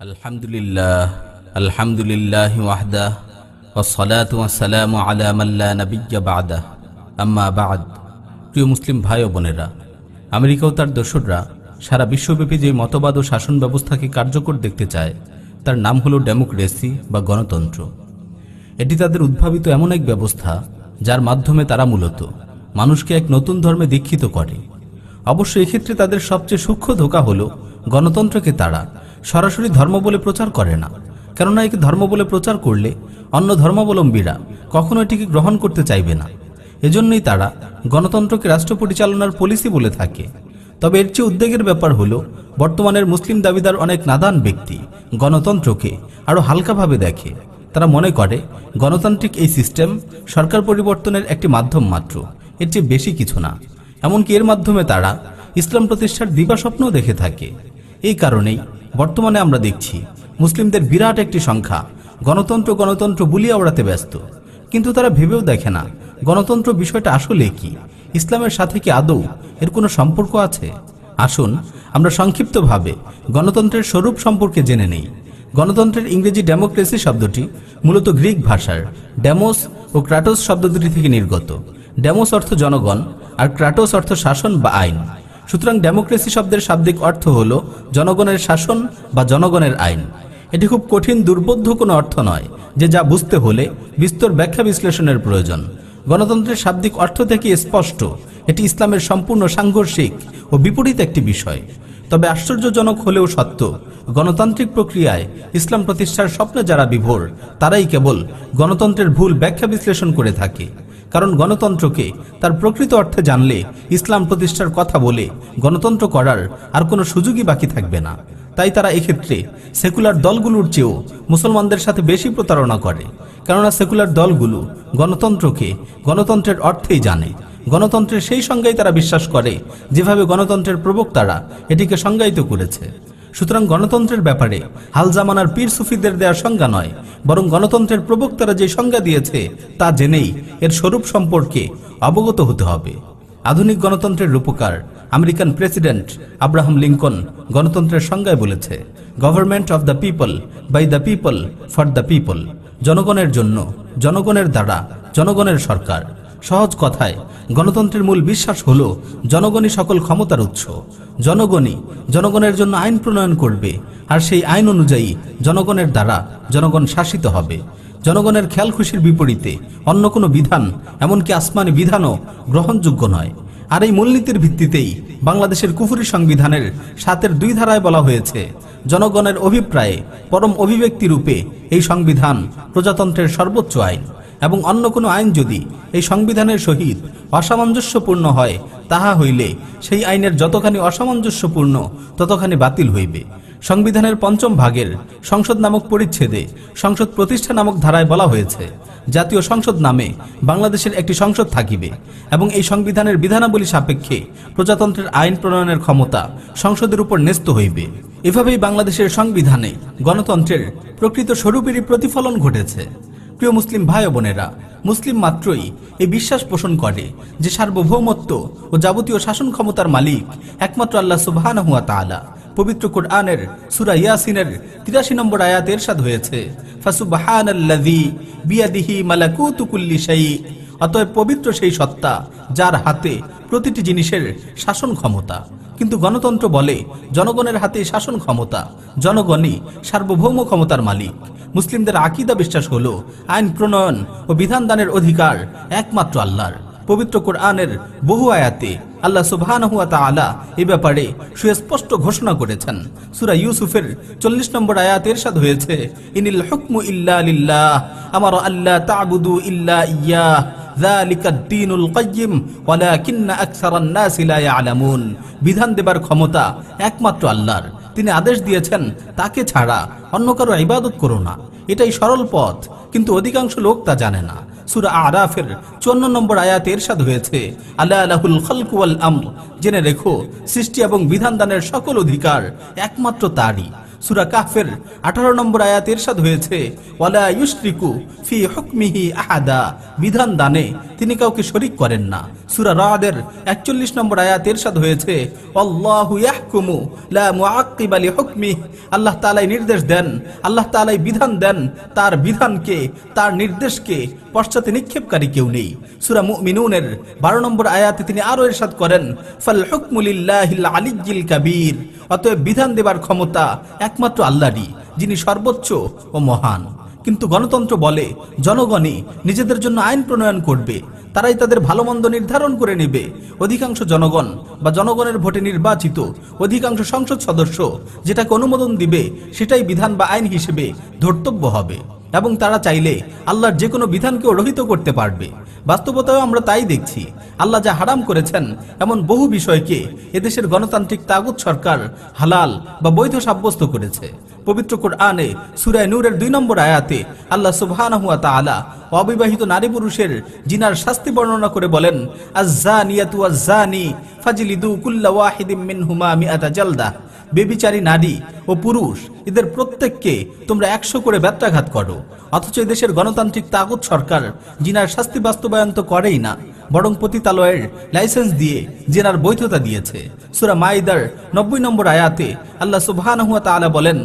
আলহামদুলিল্লাহ আলহামদুলিল্লাহ ওয়াহদা ওসলাত ওয়াসালাম আলামাল্লা নবিজ্ঞা বাদা। প্রিয় মুসলিম ভাই ও বোনেরা, আমেরিকা ও তার দর্শকরা সারা বিশ্বব্যাপী যে মতবাদ ও শাসন ব্যবস্থাকে কার্যকর দেখতে চায়, তার নাম হলো ডেমোক্রেসি বা গণতন্ত্র। এটি তাদের উদ্ভাবিত এমন এক ব্যবস্থা যার মাধ্যমে তারা মূলত মানুষকে এক নতুন ধর্মে দীক্ষিত করে। অবশ্য এক্ষেত্রে তাদের সবচেয়ে সূক্ষ্ম ধোকা হল গণতন্ত্রকে তারা সরাসরি ধর্ম বলে প্রচার করে না। কেননা একে ধর্ম বলে প্রচার করলে অন্য ধর্মাবলম্বীরা কখনো এটিকে গ্রহণ করতে চাইবে না। এজন্যই তারা গণতন্ত্রকে রাষ্ট্র পরিচালনার পলিসি বলে থাকে। তবে এর চেয়ে উদ্বেগের ব্যাপার হলো, বর্তমানের মুসলিম দাবিদার অনেক নাদান ব্যক্তি গণতন্ত্রকে আরও হালকাভাবে দেখে। তারা মনে করে, গণতান্ত্রিক এই সিস্টেম সরকার পরিবর্তনের একটি মাধ্যম মাত্র, এর চেয়ে বেশি কিছু না। এমনকি এর মাধ্যমে তারা ইসলাম প্রতিষ্ঠার দিবাস্বপ্নও দেখে থাকে। এই কারণেই বর্তমানে আমরা দেখছি, মুসলিমদের বিরাট একটি সংখ্যা। গণতন্ত্র গণতন্ত্র বুলিয়ে ওড়াতে ব্যস্ত। কিন্তু তারা ভেবেও দেখে না, গণতন্ত্র বিষয়টা আসলে কি? ইসলামের সাথে কি আদৌ এর কোনো সম্পর্ক আছে? আসুন, আমরা সংক্ষিপ্তভাবে গণতন্ত্রের স্বরূপ সম্পর্কে জেনে নেই। গণতন্ত্রের ইংরেজি ডেমোক্রেসি শব্দটি মূলত গ্রিক ভাষার ডেমোস ও ক্রাটোস শব্দ দুটি থেকে নির্গত। ডেমোস অর্থ জনগণ, আর ক্রাটোস অর্থ শাসন বা আইন। সুতরাং ডেমোক্রেসি শব্দের শাব্দিক অর্থ হল জনগণের শাসন বা জনগণের আইন। এটি খুব কঠিন, দুর্বোধ্য কোনো অর্থ নয়, যে যা বুঝতে হলে বিস্তর ব্যাখ্যা বিশ্লেষণের প্রয়োজন। গণতন্ত্রের শাব্দিক অর্থ থেকে স্পষ্ট, এটি ইসলামের সম্পূর্ণ সাংঘর্ষিক ও বিপরীত একটি বিষয়। তবে আশ্চর্যজনক হলেও সত্য, গণতান্ত্রিক প্রক্রিয়ায় ইসলাম প্রতিষ্ঠার স্বপ্নে যারা বিভোর, তারাই কেবল গণতন্ত্রের ভুল ব্যাখ্যা বিশ্লেষণ করে থাকে। কারণ গণতন্ত্রকে তার প্রকৃত অর্থে জানলে, ইসলাম প্রতিষ্ঠার কথা বলে গণতন্ত্র করার আর কোনো সুযোগই বাকি থাকবে না। তাই তারা এক্ষেত্রে সেকুলার দলগুলোর চেয়েও মুসলমানদের সাথে বেশি প্রতারণা করে। কেননা সেকুলার দলগুলো গণতন্ত্রকে গণতন্ত্রের অর্থেই জানে। গণতন্ত্রের সেই সংজ্ঞায় তারা বিশ্বাস করে, যেভাবে গণতন্ত্রের প্রবক্তারা এটিকে সংজ্ঞায়িত করেছে। সুতরাং গণতন্ত্রের ব্যাপারে হাল জামানার পীর সুফিদের দেওয়ার সংজ্ঞা নয়, বরং গণতন্ত্রের প্রবক্তারা যে সংজ্ঞা দিয়েছে তা জেনেই এর স্বরূপ সম্পর্কে অবগত হতে হবে। আধুনিক গণতন্ত্রের রূপকার আমেরিকান প্রেসিডেন্ট আব্রাহাম লিঙ্কন গণতন্ত্রের সংজ্ঞায় বলেছে, government of the people, by the people, for the people. জনগণের জন্য, জনগণের দ্বারা, জনগণের সরকার। সহজ কথায়, গণতন্ত্রের মূল বিশ্বাস হল জনগণই সকল ক্ষমতার উৎস। জনগণই জনগণের জন্য আইন প্রণয়ন করবে, আর সেই আইন অনুযায়ী জনগণের দ্বারা জনগণ শাসিত হবে। জনগণের খেয়াল খুশির বিপরীতে অন্য কোনো বিধান, এমনকি আসমানি বিধানও গ্রহণযোগ্য নয়। আর এই মূলনীতির ভিত্তিতেই বাংলাদেশের কুফুরি সংবিধানের সাতের দুই ধারায় বলা হয়েছে, জনগণের অভিপ্রায়ে পরম অভিব্যক্তি রূপে এই সংবিধান প্রজাতন্ত্রের সর্বোচ্চ আইন। এবং অন্য কোনো আইন যদি এই সংবিধানের সহিত অসামঞ্জস্যপূর্ণ হয়, তাহা হইলে সেই আইনের যতখানি অসামঞ্জস্যপূর্ণ, ততখানি বাতিল হইবে। সংবিধানের পঞ্চম ভাগের সংসদ নামক পরিচ্ছেদে সংসদ প্রতিষ্ঠা নামক ধারায় বলা হয়েছে, জাতীয় সংসদ নামে বাংলাদেশের একটি সংসদ থাকিবে এবং এই সংবিধানের বিধানাবলী সাপেক্ষে প্রজাতন্ত্রের আইন প্রণয়নের ক্ষমতা সংসদের উপর ন্যস্ত হইবে। এভাবেই বাংলাদেশের সংবিধানে গণতন্ত্রের প্রকৃত স্বরূপেরই প্রতিফলন ঘটেছে। প্রিয় মুসলিম ভাই বোনেরা, মুসলিম মাত্রই এই বিশ্বাস পোষণ করে যে সার্বভৌমত্ব ও যাবতীয় শাসন ক্ষমতার মালিক একমাত্র আল্লাহ সুবহান হুয়া তাআলা। পবিত্র কোরআনের সূরা ইয়াসিনের 83 নম্বর আয়াত এরশাদ হয়েছে অতএব পবিত্র সেই সত্তা যার হাতে প্রতিটি জিনিসের শাসন ক্ষমতা। কিন্তু গণতন্ত্র বলে, জনগণের হাতে শাসন ক্ষমতা, জনগণই সার্বভৌম ক্ষমতার মালিক। মুসলিমদের আকিদা বিশ্বাস হলো আইন, প্রণয়ন ও বিধান দানের অধিকার একমাত্র আল্লাহর। পবিত্র কোরআনের বহু আয়াতে আল্লাহ সুবহানাহু ওয়া তাআলা এই ব্যাপারে সুস্পষ্ট ঘোষণা করেছেন। সুরা ইউসুফের 40 নম্বর আয়াত এরশাদ হয়েছে, ইনিল হুকমু ইল্লা লিল্লাহ, আমারা আল্লাহ তা'বুদু ইল্লা ইয়ালামুন। বিধান দেবার ক্ষমতা একমাত্র আল্লাহর। তিনি আদেশ দিয়েছেন, তাকে ছাড়া, অন্য কারও ইবাদত করো না। এটাই সরল পথ, কিন্তু অধিকাংশ লোক তা জানে না। সুরা আরাফের চুয়ান্ন নম্বর আয়াত এরশাদ হয়েছে আল্লাহ আলাহুল খালকু ওয়াল আমর জেনে রেখো, সৃষ্টি এবং বিধান দানের সকল অধিকার একমাত্র তারই। সুরা কাহফের আঠারো নম্বর আয়াত এরশাদ হয়েছে, ওয়ালা ইউশরিকু ফি হুকমিহি আহাদা বিধান দানে তিনি কাউকে শরিক করেন না। সুরা রাদের একচল্লিশ নম্বর আয়াত এরশাদ হয়েছে লা আল্লাহ তাআলাই নির্দেশ দেন, আল্লাহ তাআলাই বিধান দেন, তার বিধানকে, তার নির্দেশকে পশ্চাতে নিক্ষেপকারী কেউ নেই। সুরা মুমিনুনের বারো নম্বর আয়াতে তিনি আরও এরশাদ করেন, ফাল হুকমু আলিয়্যিল কাবীর। অতএব বিধান দেবার ক্ষমতা একমাত্র আল্লাহরই, যিনি সর্বোচ্চ ও মহান। কিন্তু গণতন্ত্র বলে, জনগণই নিজেদের জন্য আইন প্রণয়ন করবে। তারাই তাদের ভালো মন্দ নির্ধারণ করে নেবে। অধিকাংশ জনগণ বা জনগণের ভোটে নির্বাচিত অধিকাংশ সংসদ সদস্য যেটাকে অনুমোদন দিবে, সেটাই বিধান বা আইন হিসেবে ধর্তব্য হবে। এবং তারা চাইলে আল্লাহর যে কোনো বিধানকেও রহিত করতে পারবে। বাস্তবতাও আমরা তাই দেখছি। আল্লাহ যা হারাম করেছেন, এমন বহু বিষয়কে এদেশের গণতান্ত্রিক তাগুত সরকার হালাল বা বৈধ সাব্যস্ত করেছে। পবিত্র কোরআনে সুরায় নূরের দুই নম্বর আয়াতে আল্লাহ সুবহান ওয়া তাআলা অবিবাহিত নারী পুরুষের জিনার শাস্তি বর্ণনা করে বলেন আয-যানিয়াতু ওয়াজ-যানি ফাজলিদু কুল্লা ওয়াহিদিম মিনহুমা মিআতা জালদা। বেবিচারী নারী ও পুরুষ, এদের প্রত্যেককে তোমরা একশো করে ব্যত্রাঘাত করো। অথচ দেশের গণতান্ত্রিক তাগুত সরকার জিনার শাস্তি বাস্তবায়ন তো করেই না, বরং পতিতালয়ের লাইসেন্স দিয়ে জেনার বৈধতা দিয়েছে। সুরা মাইদার নব্বই নম্বর আয়াতে আল্লাহ তাআলা বলেন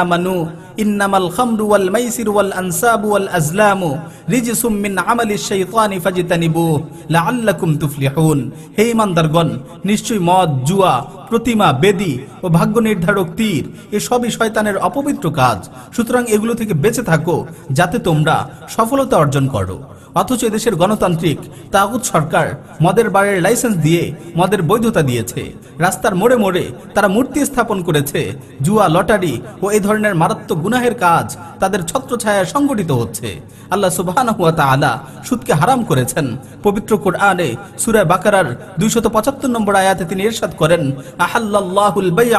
আমানু মিন নিশ্চয়ই মদ, জুয়া, প্রতিমা, বেদি ও ভাগ্য নির্ধারক তীর। এসবই শয়তানের অপবিত্র কাজ। সুতরাং এগুলো থেকে বেঁচে থাকো, যাতে তোমরা সফলতা অর্জন করো। অথচ এদেশের গণতান্ত্রিক তাগুত সরকার মদের বারের লাইসেন্স দিয়ে মদের বৈধতা দিয়েছে। রাস্তার মোড়ে মোড়ে তারা মূর্তি স্থাপন করেছে, জুয়া, লটারি ও এই ধরনের মারাত্মক গুনাহের কাজ তাদের ছত্রছায়ায় সংগঠিত হচ্ছে। আল্লাহ সুবহানাহু ওয়া তাআলা সুদকে হারাম করেছেন। পবিত্র কোরআনে সূরা বাকারার 275 নম্বর আয়াতে তিনি ইরশাদ করেন, আহাল্লাল্লাহুল বাইআ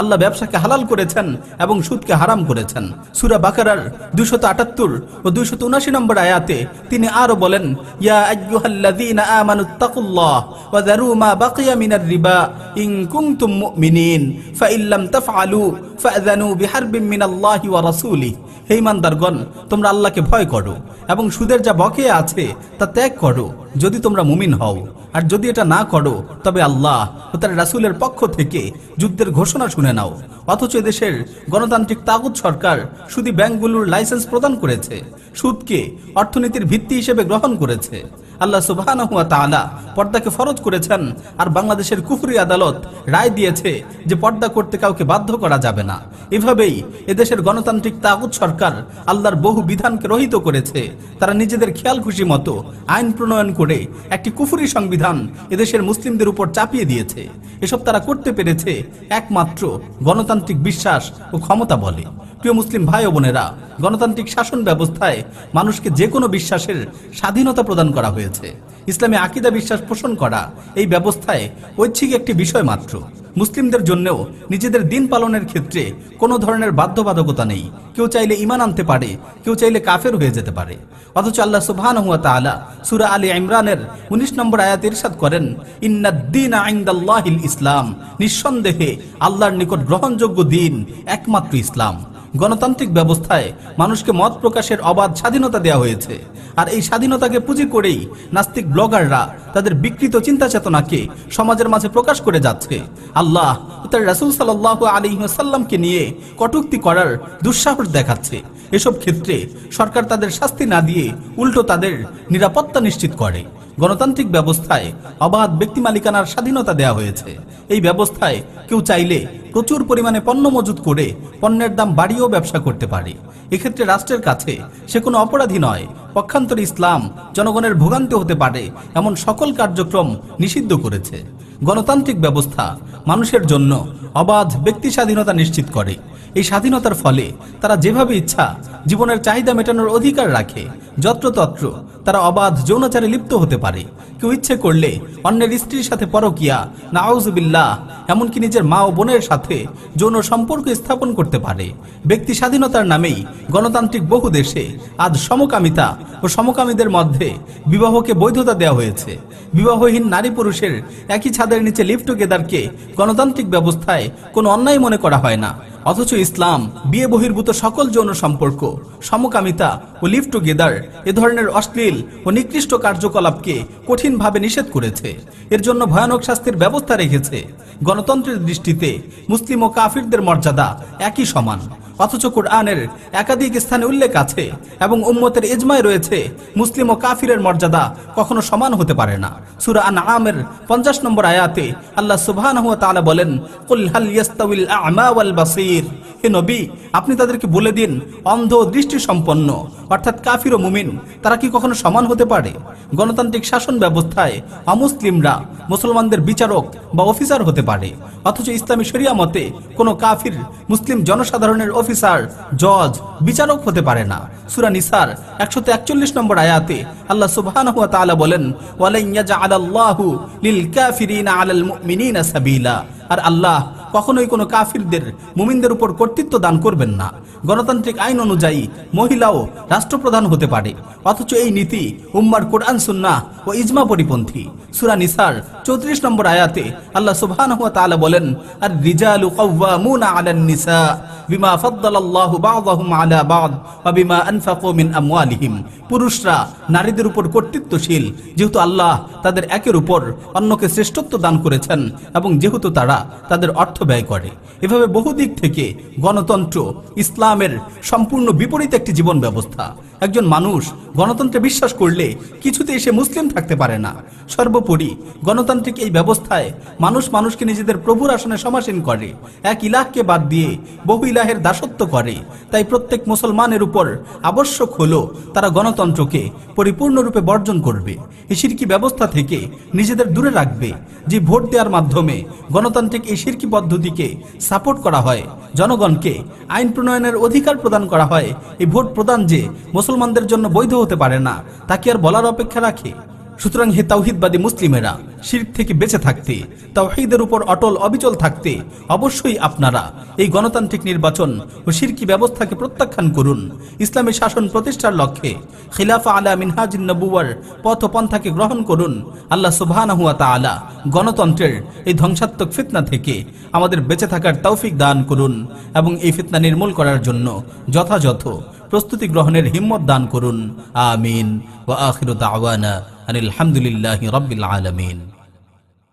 আল্লাহ ব্যবসাকে হালাল করেছেন এবং সুদকে হারাম করেছেন। সূরা বাকারার 278 ও 279 নম্বর আয়াতে তিনি আরও বলেন, ইয়া আইয়ুহাল্লাযীনা আমানুত্তাকুল্লাহ ওয়া মা বাকিয়া মিনার রিবা ইন কুনতুম মুমিনিন ফাইন লাম তাফআলু ফাযানু বিহারবিন মিনাল্লাহি ওয়া রাসূলিহি। হে ইমানদারগণ, তোমরা আল্লাহকে ভয় করো এবং সুদের যা বকে আছে তা ত্যাগ করো, যদি তোমরা মুমিন হও। আর যদি এটা না করো, তবে আল্লাহ ও তার রাসুলের পক্ষ থেকে যুদ্ধের ঘোষণা শুনে নাও। অথচ দেশের গণতান্ত্রিক তাগুদ সরকার শুধু ব্যাংকগুলোর লাইসেন্স প্রদান করেছে। সুদকে অর্থনীতির ভিত্তি হিসেবে গ্রহণ করেছে। আল্লাহ তাআলা পর্দাকে ফরজ করেছেন আর বাংলাদেশের কুফরি আদালত রায় দিয়েছে যে পর্দা করতে কাউকে বাধ্য করা যাবে না। এভাবেই এদেশের গণতান্ত্রিক তাগুত সরকার আল্লাহর বহু বিধানকে রহিত করেছে। তারা নিজেদের খেয়াল খুশি মতো আইন প্রণয়ন করে একটি কুফরি সংবিধান এদেশের মুসলিমদের উপর চাপিয়ে দিয়েছে। এসব তারা করতে পেরেছে একমাত্র গণতান্ত্রিক বিশ্বাস ও ক্ষমতা বলে। প্রিয় মুসলিম ভাই ও বোনেরা, গণতান্ত্রিক শাসন ব্যবস্থায় মানুষকে যে কোনো বিশ্বাসের স্বাধীনতা প্রদান করা হয়েছে। ইসলামে আকিদা বিশ্বাস পোষণ করা এই ব্যবস্থায় ঐচ্ছিক একটি বিষয় মাত্র। মুসলিমদের জন্যও নিজেদের দিন পালনের ক্ষেত্রে কোনো ধরনের বাধ্যবাধকতা নেই। কেউ চাইলে ইমান আনতে পারে, কেউ চাইলে কাফের হয়ে যেতে পারে। অথচ আল্লাহ সুবহান হুয়া তাআলা সূরা আলী ইমরানের 19 নম্বর আয়াত ইরশাদ করেন ইন্নাদ-দীন ইনদাল্লাহিল ইসলাম। নিঃসন্দেহে আল্লাহর নিকট গ্রহণযোগ্য দিন একমাত্র ইসলাম। গণতান্ত্রিক ব্যবস্থায় মানুষকে মত প্রকাশের অবাধ স্বাধীনতা দেওয়া হয়েছে। আর এই স্বাধীনতাকে পুঁজি করেই নাস্তিক ব্লগাররা তাদের বিকৃত চিন্তা চেতনাকে সমাজের মাঝে প্রকাশ করে যাচ্ছে। আল্লাহ তার রাসূল সাল্লাল্লাহু আলাইহি ওয়াসাল্লামকে নিয়ে কটুক্তি করার দুঃসাহস দেখাচ্ছে। এসব ক্ষেত্রে সরকার তাদের শাস্তি না দিয়ে উল্টো তাদের নিরাপত্তা নিশ্চিত করে। গণতান্ত্রিক ব্যবস্থায় অবাধ ব্যক্তি মালিকানার স্বাধীনতা দেওয়া হয়েছে। এই ব্যবস্থায় কেউ চাইলে প্রচুর পরিমাণে পণ্য মজুত করে পণ্যের দাম বাড়িয়েও ব্যবসা করতে পারে। এক্ষেত্রে রাষ্ট্রের কাছে সে কোনো অপরাধী নয়, পক্ষান্তরে ইসলাম জনগণের ভোগান্তি হতে পারে এমন সকল কার্যক্রম নিষিদ্ধ করেছে। গণতান্ত্রিক ব্যবস্থা মানুষের জন্য অবাধ ব্যক্তি স্বাধীনতা নিশ্চিত করে। এই স্বাধীনতার ফলে তারা যেভাবে ইচ্ছা জীবনের চাহিদা মেটানোর অধিকার রাখে, যত্রতত্র তারা অবাধ যৌনাচারে লিপ্ত হতে পারে। কেউ ইচ্ছে করলে অন্যের স্ত্রীর সাথে পরকিয়া, নাউজুবিল্লাহ, এমনকি নিজের মা ও বোনের সাথে যৌন সম্পর্ক স্থাপন করতে পারে। ব্যক্তি স্বাধীনতার নামেই গণতান্ত্রিক বহু দেশে আজ সমকামিতা ও সমকামীদের মধ্যে বিবাহকে বৈধতা দেওয়া হয়েছে। বিবাহহীন নারী পুরুষের একই ছাদের নিচে লিভ টুগেদারকে গণতান্ত্রিক ব্যবস্থায় কোনো অন্যায় মনে করা হয় না। অথচ ইসলাম, বিয়ে বহির্ভূত সকল যৌন সম্পর্ক, সমকামিতা ও লিভ টুগেদার এ ধরনের অশ্লীল ও নিকৃষ্ট কার্যকলাপকে কঠিনভাবে নিষেধ করেছে। এর জন্য ভয়ানক শাস্তির ব্যবস্থা রেখেছে। গণতন্ত্রের দৃষ্টিতে মুসলিম ও কাফিরদের মর্যাদা একই সমান। অথচ কোরআনের একাধিক স্থানে উল্লেখ আছে এবং উম্মতের ইজমায় রয়েছে, মুসলিম ও কাফিরের মর্যাদা কখনো সমান হতে পারে না। সূরা আনআমের 50 নম্বর আয়াতে আল্লাহ ওয়া তাআলা বলেন হে নবী, আপনি তাদেরকে বলে দিন, অন্ধ দৃষ্টি সম্পন্ন অর্থাৎ কাফির ও মুমিন, তারা কি কখনো সমান হতে পারে? গণতান্ত্রিক শাসন ব্যবস্থায় অমুসলিমরা, মুসলমানদের বিচারক বা অফিসার হতে পারে। অথচ ইসলামী শরিয়া মতে কোনো কাফির, মুসলিম জনসাধারণের অফিসার, জজ, বিচারক হতে পারে না। সুরা নিসার একশত একচল্লিশ নম্বর আয়াতে আল্লাহ সুবহান বলেন ওয়ালান ইয়াজআলাল্লাহু লিল কাফিরিনা আলাল মুমিনিনা সাবিলা। আর আল্লাহ কখনোই কোনো কাফিরদের, মুমিনদের উপর কর্তৃত্ব দান করবেন না। গণতান্ত্রিক আইন অনুযায়ী মহিলাও রাষ্ট্রপ্রধান হতে পারে। অথচ এই নীতি উম্মার কোরআন সুন্না ও ইজমা পরিপন্থী। সুরা নিসার চৌত্রিশ নম্বর আয়াতে আল্লাহ তাআলা বলেন আর রিজালু কাওয়ামুনা আলান নিসা, বিমা ফাদ্দালাল্লাহু বা'দাহুম আলা বা'দ, ওয়া বিমা আনফাকু আমওয়ালিহিম। পুরুষরা নারীদের উপর কর্তৃত্বশীল, যেহেতু আল্লাহ তাদের একের উপর অন্যকে শ্রেষ্ঠত্ব দান করেছেন, এবং যেহেতু তারা তাদের অর্থ ব্যয় করে। এভাবে বহু দিক থেকে গণতন্ত্র ইসলামের সম্পূর্ণ বিপরীত একটি জীবন ব্যবস্থা। একজন মানুষ গণতন্ত্রে বিশ্বাস করলে কিছুতেই সে মুসলিম থাকতে পারে না। সর্বোপরি গণতান্ত্রিক এই ব্যবস্থায় মানুষ মানুষকে নিজেদের প্রভুর আসনে সমাসীন করে। এক ইলাহকে বাদ দিয়ে বহু ইলাহের দাসত্ব করে। তাই প্রত্যেক মুসলমানের উপর আবশ্যক হলো তারা গণতন্ত্রকে পরিপূর্ণরূপে বর্জন করবে। এই সিরকি ব্যবস্থা থেকে নিজেদের দূরে রাখবে। যে ভোট দেওয়ার মাধ্যমে গণতান্ত্রিক এই সিরকি পদ্ধতিকে সাপোর্ট করা হয়, জনগণকে আইন প্রণয়নের অধিকার প্রদান করা হয়, এই ভোট প্রদান যে মুসলমানদের জন্য বৈধ হতে পারে না, তা কি আর বলার অপেক্ষা রাখে? সুতরাং হে তাওহিদবাদী মুসলিমেরা, শিরক থেকে বেঁচে থাকতে, তাওহিদের উপর অটল অবিচল থাকতে অবশ্যই আপনারা এই গণতান্ত্রিক নির্বাচন ও শিরকি ব্যবস্থাকে প্রত্যাখ্যান করুন। ইসলামী শাসন প্রতিষ্ঠার লক্ষ্যে খিলাফা আলা মিনহাজিন নবুয়ার পথ পন্থাকে গ্রহণ করুন। আল্লাহ সুবহানাহু ওয়া তাআলা গণতন্ত্রের এই ধ্বংসাত্মক ফিতনা থেকে আমাদের বেঁচে থাকার তৌফিক দান করুন এবং এই ফিতনা নির্মূল করার জন্য যথাযথ প্রস্তুতি গ্রহণের হিম্মত দান করুন আমিন ওয়া আখিরু দাওয়ানা আনিল হামদুলিল্লাহি রাব্বিল আলামিন